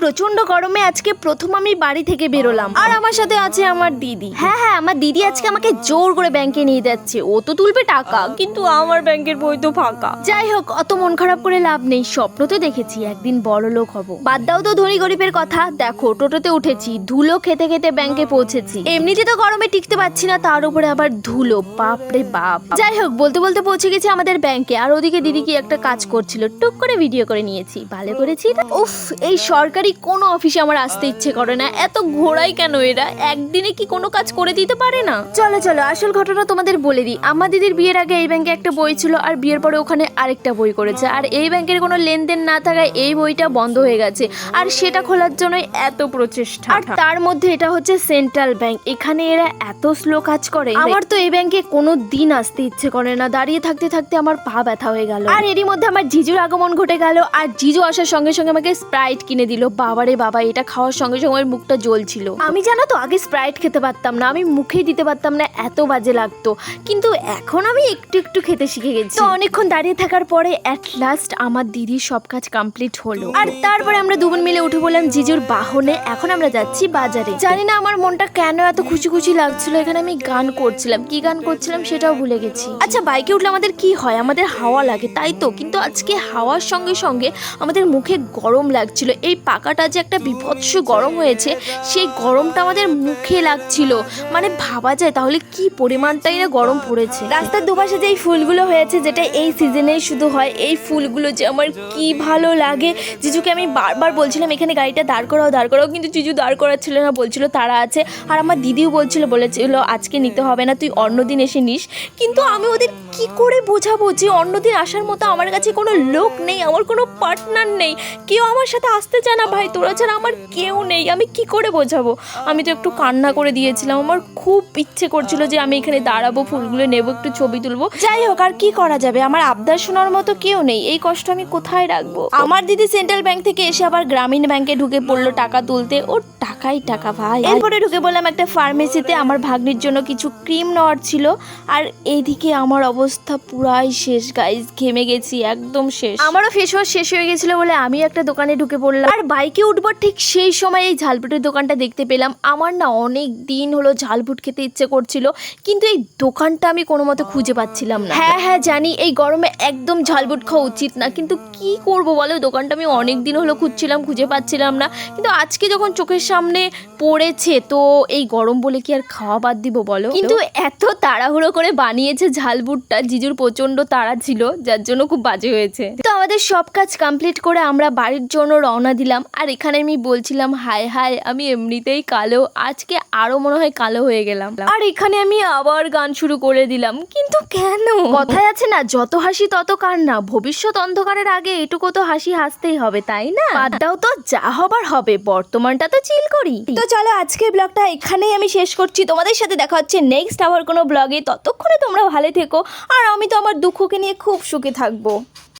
প্রচণ্ড গরমে আজকে প্রথম আমি বাড়ি থেকে বেরোলাম। আর আমার সাথে আছে আমার দিদি। হ্যাঁ হ্যাঁ আমার দিদি আজকে আমাকে জোর করে ব্যাংকে নিয়ে যাচ্ছে। ও তো তুলবে টাকা কিন্তু আমার ব্যাংকের বই তো ফাঁকা। যাই হোক অত মন খারাপ করে লাভ নেই। স্বপ্ন তো দেখেছি একদিন বড় লোক হব। বাদ দাও তো ধনী গরিবের কথা। দেখো টোটোতে উঠেছি ধুলো খেতে খেতে ব্যাংকে পৌঁছেছি। এমনিতে তো গরমে টিকতে পারছি না তার উপরে আবার ধুলো। বাপরে বাপ। যাই হোক বলতে বলতে পৌঁছে গেছি আমাদের ব্যাংকে আর ওদিকে দিদি কি একটা কাজ করছিল টুক করে ভিডিও করে নিয়েছি। ভালো করেছি? উফ এই সরকারি কোনো অফিসে আমার আসতে ইচ্ছে করে না। এত ঘোরাই কেন এরা? একদিনে কি কোনো কাজ করে দিতে পারে না? চলো চলো আসল ঘটনা তোমাদের বলে দিই। আমার দিদির বিয়ের আগে এই ব্যাংকে একটা বই ছিল আর বিয়ের পরে ওখানে আরেকটা বই করেছে। আর এই ব্যাংকের কোনো লেনদেন না থাকায় এই বইটা বন্ধ হয়ে গেছে। আর সেটা খোলার জন্যই এত প্রচেষ্টা। আর তার মধ্যে এটা হচ্ছে সেন্ট্রাল ব্যাংক। এখানে এরা এত স্লো কাজ করে। আমার তো এই ব্যাংকে কোনো দিন আসতে ইচ্ছে করে না। দাঁড়িয়ে থাকতে থাকতে আমার পা ব্যথা হয়ে গেল। আর এরই মধ্যে আমার জিজুর আগমন ঘটে গেল। আর জিজু আসার সঙ্গে সঙ্গে আমাকে স্প্রাইট কিনে দিল। বাবারে বাবা, এটা খাওয়ার সঙ্গে সঙ্গে মুখটা জ্বলছিল। আমি জানো তো, আগে স্প্রাইট খেতে পারতাম না, আমি মুখেই দিতে পারতাম না, এত বাজে লাগতো। কিন্তু এখন আমি একটু একটু খেতে শিখে গেছি। তো অনেকক্ষণ দাঁড়িয়ে থাকার পরে অ্যাট লাস্ট আমার দিদির সব কাজ কমপ্লিট হলো। আর তারপরে আমরা দুজন মিলে উঠে বললাম জিজুর বাহনে। এখন আমরা যাচ্ছি বাজারে। জানি না আমার মনটা কেন এত খুশি খুশি লাগছিল, এখানে আমি গান করছিলাম। কি গান করছিলাম সেটাও ভুলে গেছি। আচ্ছা বাইকে উঠলে আমাদের কি হয়? আমাদের হাওয়া লাগে, তাই তো? কিন্তু আজকে হাওয়ার সঙ্গে সঙ্গে আমাদের মুখে গরম লাগছিল। এই পাকাটা যে একটা বিভৎস গরম হয়েছে, সেই গরমটা আমাদের মুখে লাগছিল। মানে ভাবা যায়, তাহলে কি পরিমাণটাই না গরম পড়েছে। রাস্তার দুপাশে যে এই ফুলগুলো হয়েছে, যেটা এই সিজনেই শুধু হয়, এই ফুলগুলো যে আমার কি ভালো লাগে। জিজুকে আমি বারবার বলছিলাম, এখানে গাড়িটা দাঁড় করাও দাঁড় করাও। কিন্তু জিজু দাঁড় করাচ্ছিল না, বলছিল, তারা আছে। আর আমার দিদিও বলছিল, বলেছিল, আজকে নিতে হবে না, তুই অন্যদিন এসে নিস। কিন্তু আমি ওদের কি করে বোঝাবো যে অন্যদিন আসার মতো আমার কাছে কোনো লোক নেই, আমার কোনো পার্টনার নেই। কেউ আমার সাথে আসতে চায় না ভাই, তোরা ছাড়া আমার কেউ নেই, আমি কি করে বোঝাবো? আমি তো একটু কান্না করে দিয়েছিলাম, আমার খুব ইচ্ছে করছিল যে আমি এখানে দাঁড়াবো, ফুলগুলো নেব, একটু ছবি তুলবো। যাই হোক, আর কি করা যাবে? আমার আবদার শোনার মতো কেউ নেই, এই কষ্ট আমি কোথায় রাখব? আমার দিদি সেন্ট্রাল ব্যাংক থেকে এসে আবার গ্রামীণ ব্যাংকে ঢুকে পড়ল টাকা তুলতে, ওর টাকাই টাকা ভাই। এরপরে ঢুকে বললাম একটা ফার্মেসিতে আমার ভাগ্নির জন্য কিছু ক্রিম নেওয়ার ছিল। আর এইদিকে আমার অবস্থা পুরাই শেষ গাইজ ঘেমে গেছি একদম শেষ। আমারও ফেস ওয়াশ শেষ হয়ে গেছিল বলে আমি একটা দোকানে ঢুকে পড়লাম। আর বাইকে উঠবার ঠিক সেই সময় এই ঝালপুটের দোকানটা দেখতে পেলাম। আমার না অনেক দিন হলো ঝালপুট খেতে ইচ্ছে করছিল কিন্তু এই দোকানটা আমি কোনো মতে খুঁজে পাচ্ছিলাম না। হ্যাঁ হ্যাঁ জানি এই গরমে একদম ঝালবুট খাওয়া উচিত না। কিন্তু কি করব বলো দোকানটা আমি অনেক দিন হলো খুঁজছিলাম খুঁজে পাচ্ছিলাম না। কিন্তু আজকে যখন চোখের সামনে পড়েছে, তো এই গরম বলে কি আর খাওয়া বাদ দিব বলো? কিন্তু এত তাড়াহুড়ো করে বানিয়েছে ঝালবুটটা, জিজুর প্রচণ্ড তাড়া ছিল, যার জন্য খুব বাজে হয়েছে। আমাদের সব কাজ কমপ্লিট করে আমরা বাড়ির জন্য রওনা দিলাম। আর এখানে আমি বলছিলাম, হায় হায়, আমি এমনিতেই কালো। আজকে আরও মনে হয় কালো হয়ে গেলাম। আর এখানে আমি আবার গান শুরু করে দিলাম। কিন্তু কেন? কথায় আছে না, যত হাসি তত কান্না। ভবিষ্যৎ অন্ধকারের আগে এটুকু তো হাসি হাসতেই হবে, তাই না? দাও তো, যা হবার হবে, বর্তমানটা তো চিল করি। তো চলো, আজকের ব্লগটা এখানেই আমি শেষ করছি। তোমাদের সাথে দেখা হচ্ছে নেক্সট আবার কোনো ব্লগে। ততক্ষণে তোমরা ভালো থেকো। আর আমি তো আমার দুঃখকে নিয়ে খুব সুখে থাকব।